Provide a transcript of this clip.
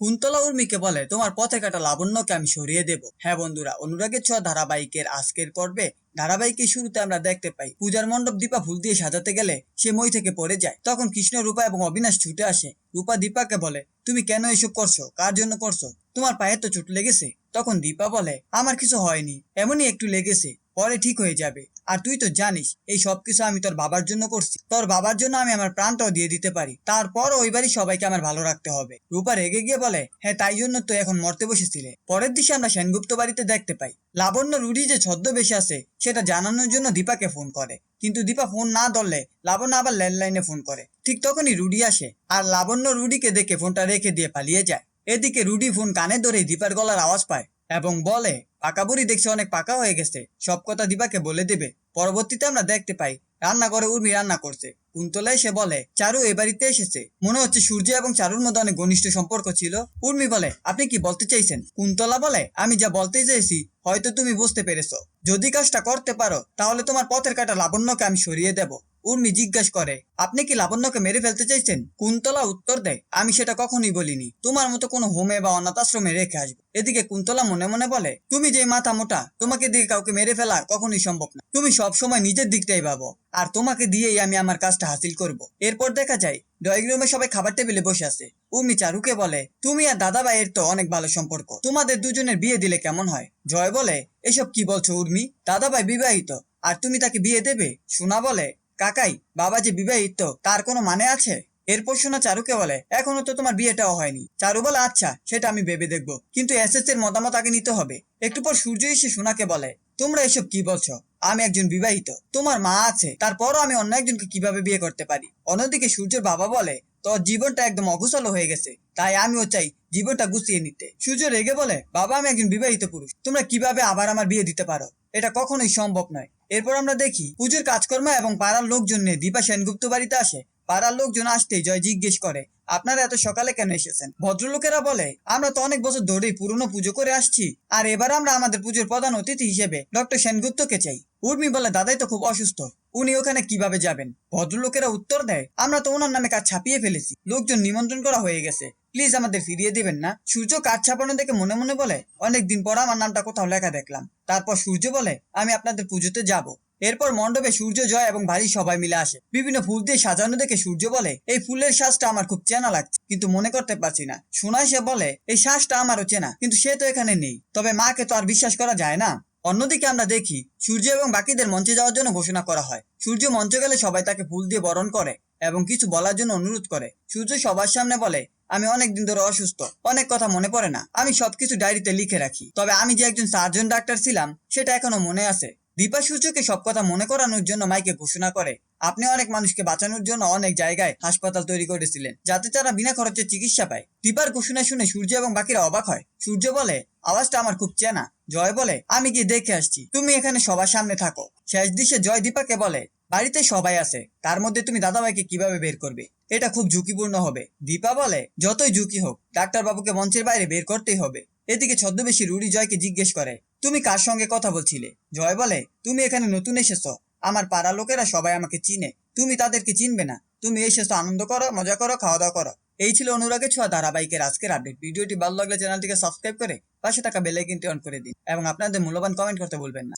কুন্তলা উর্মিকে বলে, তোমার পথে কাটা লাবণ্যকে আমি সরিয়ে দেব। হ্যাঁ বন্ধুরা, অনুরাগের ছোঁয়া ধারাবাহিকের আজকের পর্বে ধারাবাহিকের শুরুতে আমরা দেখতে পাই, পূজার মণ্ডপ দীপা ফুল দিয়ে সাজাতে গেলে সে মই থেকে পড়ে যায়। তখন কৃষ্ণ, রূপা এবং অবিনাশ ছুটে আসে। রূপা দীপাকে বলে, তুমি কেন এসব করছ? কার জন্য করছ? তোমার পায়ে তো চোট লেগেছে। তখন দীপা বলে, আমার কিছু হয়নি, এমনই একটু লেগেছে। পরে ঠিক হয়ে যাবে। আর তুই তো জানিস, এই সব কিছু আমি তোর বাবার জন্য করছি। তোর বাবার জন্য আমি আমার প্রাণটাও দিয়ে দিতে পারি। তারপর ওই বাড়ি সবাইকে আমার ভালো রাখতে হবে। রূপা রেগে গিয়ে বলে হ্যাঁ তাই জন্য তো এখন মরতে বসেছিলে। পরের দিকে আমরা সেনগুপ্ত বাড়িতে দেখতে পাই। লাবণ্য রুডি যে ছদ্মবেশে আছে, সেটা জানানোর জন্য দীপাকে ফোন করে। কিন্তু দীপা ফোন না ধরলে লাবণ্য আবার ল্যান্ডলাইনে ফোন করে। ঠিক তখনই রুডি আসে আর লাবণ্য রুডিকে দেখে ফোনটা রেখে দিয়ে পালিয়ে যায়। এদিকে রুডি ফোন কানে ধরে দীপার গলার আওয়াজ পায়। এবং বলে, পাকা বুড়ি দেখছে অনেক পাকা হয়ে গেছে। সব কথা দিবাকে বলে দেবে। পরবর্তীতে আমরা দেখতে পাই, রান্নাঘরে উর্মি রান্না করছে। কুন্তলা এসে বলে, চারু এ বাড়িতে এসেছে। মনে হচ্ছে সূর্য এবং চারুর মধ্যে অনেক ঘনিষ্ঠ সম্পর্ক ছিল। উর্মি বলে, আপনি কি বলতে চাইছেন? কুন্তলা বলে, আমি যা বলতে চাইছি, হয়তো তুমি বুঝতে পেরেছ। যদি কাজটা করতে পারো, তাহলে তোমার পথের কাটা লাবণ্যকে আমি সরিয়ে দেব। উর্মি জিজ্ঞাসা করে, আপনি কি লাবণ্যকে মেরে ফেলতে চাইছেন? কুন্তলা উত্তর দেয়, আমি সেটা কখনোই বলিনি। তোমার মতো কোনো হোমে বা অনাথ আশ্রমে রেখে আসব। এদিকে কুন্তলা মনে মনে বলে, তুমি যে মাথা মোটা, তোমাকে দিয়ে কাউকে মেরে ফেলা কখনোই সম্ভব না। তুমি সব সময় নিজের দিকটাই ভাবো, আর তোমাকে দিয়েই আমি আমার কাজটা হাসিল করব। এরপর দেখা যায় ড্রয়িং রুমে সবাই খাবার টেবিলে বসে আছে। উর্মি চারুকে বলে, তুমি আর দাদা ভাইয়ের তো অনেক ভালো সম্পর্ক। তোমাদের দুজনের বিয়ে দিলে কেমন হয়? জয় বলে, এসব কি বলছো উর্মি? দাদা ভাই বিবাহিত, আর তুমি তাকে বিয়ে দেবে? সোনা বলে কাকাই, বাবা যে বিবাহিত, তার কোনো মানে আছে? এরপর শোনা চারুকে বলে, এখনও তো তোমার বিয়েটাও হয়নি। চারু বলে আচ্ছা সেটা আমি ভেবে দেখব। কিন্তু এসএস এর মতামত আগে নিতে হবে। একটু পর সূর্য এসে সোনাকে বলে, তোমরা এসব কি বলছো? আমি একজন বিবাহিত, তোমার মা আছে, তারপরও আমি অন্য একজনকে কীভাবে বিয়ে করতে পারি? অন্যদিকে সূর্যের বাবা বলে, তোর জীবনটা একদম অগুছালো হয়ে গেছে, তাই আমিও চাই জীবনটা গুছিয়ে নিতে। সূর্য রেগে বলে, বাবা আমি একজন বিবাহিত পুরুষ, তোমরা কীভাবে আবার আমার বিয়ে দিতে পারো? এটা কখনোই সম্ভব নয়। এরপর আমরা দেখি, পুজোর কাজকর্ম এবং পাড়ার লোকজন নিয়ে দীপা সেনগুপ্ত বাড়িতে আসে। পাড়ার লোকজন আসতেই জয় জিজ্ঞেস করে, আপনারা এত সকালে কেন এসেছেন? ভদ্রলোকেরা বলে, আমরা তো অনেক বছর ধরেই পুরনো পুজো করে আসছি। আর এবার আমরা আমাদের পুজোর প্রধান অতিথি হিসেবে ডক্টর সেনগুপ্তকে চাই। উর্মি বলে, দাদাই তো খুব অসুস্থ। উনি ওখানে কীভাবে যাবেন? ভদ্রলোকেরা উত্তর দেয়, আমরা তো ওনার নামে কাজ ছাপিয়ে ফেলেছি। লোকজন নিমন্ত্রণ করা হয়ে গেছে। প্লিজ আমাদের ফিরিয়ে দিবেন না। সূর্য কাজ ছাপানো দেখে মনে মনে বলে অনেকদিন পর আমার নামটা কোথাও লেখা দেখলাম। তারপর সূর্য বলে, আমি আপনাদের পুজোতে যাব। এরপর মণ্ডপে সূর্য, জয় এবং ভারী সবাই মিলে আসে। বিভিন্ন ফুল দিয়ে সাজানো দেখে সূর্য বলে, এই ফুলের শ্বাসটা আমার খুব চেনা লাগছে, কিন্তু মনে করতে পারছি না। শোনায় সে বলে, এই শ্বাসটা আমারও চেনা, কিন্তু সে তো এখানে নেই। তবে মাকে তো আর বিশ্বাস করা যায় না। অন্যদিকে আমরা দেখি, সূর্য এবং বাকিদের মঞ্চে যাওয়ার জন্য ঘোষণা করা হয়। সূর্য মঞ্চে গেলে সবাই তাকে ফুল দিয়ে বরণ করে এবং কিছু বলার জন্য অনুরোধ করে। সূর্য সবার সামনে বলে, আমি অনেক দিন ধরে অসুস্থ, অনেক কথা মনে পড়ে না। আমি সবকিছু ডায়েরিতে লিখে রাখি। তবে আমি যে একজন সার্জন ডাক্তার ছিলাম, সেটা এখনও মনে আছে। দীপা সূর্যকে সব কথা মনে করানোর জন্য মাইকে ঘোষণা করে। আপনি অনেক মানুষকে বাঁচানোর জন্য অনেক জায়গায় হাসপাতাল তৈরি করেছিলেন, যাতে তারা বিনা খরচে চিকিৎসা পায়। দীপার ঘোষণা শুনে সূর্য এবং বাকিরা অবাক হয়। সূর্য বলে, আওয়াজটা আমার খুব চেনা। জয় বলে, আমি গিয়ে দেখে আসছি। তুমি এখানে সবার সামনে থাকো। শেষ দৃশ্যে জয় দীপাকে বলে, বাড়িতে সবাই আছে। তার মধ্যে তুমি দাদাভাইকে কীভাবে বের করবে? এটা খুব ঝুঁকিপূর্ণ হবে। দীপা বলে, যতই ঝুঁকি হোক ডাক্তার বাবুকে মঞ্চের বাইরে বের করতেই হবে। এদিকে ছদ্মবেশী রুড়ি জয়কে জিজ্ঞেস করে, তুমি কার সঙ্গে কথা বলছিলে? জয় বলে, তুমি এখানে নতুন এসেছ। আমার পাড়া লোকেরা সবাই আমাকে চিনে। তুমি তাদেরকে চিনবে না। তুমি এসেছ, আনন্দ করো, মজা করো খাওয়া দাওয়া করো। এই ছিল অনুরাগে ছোঁয়া ধারাবাহিকের আজকের আপডেট ভিডিওটি ভালো লাগলে চ্যানেলটিকে সাবস্ক্রাইব করে পাশে থাকা বেলাইকিনটি অন করে দিন এবং আপনাদের মূল্যবান কমেন্ট করতে ভুলবেন না।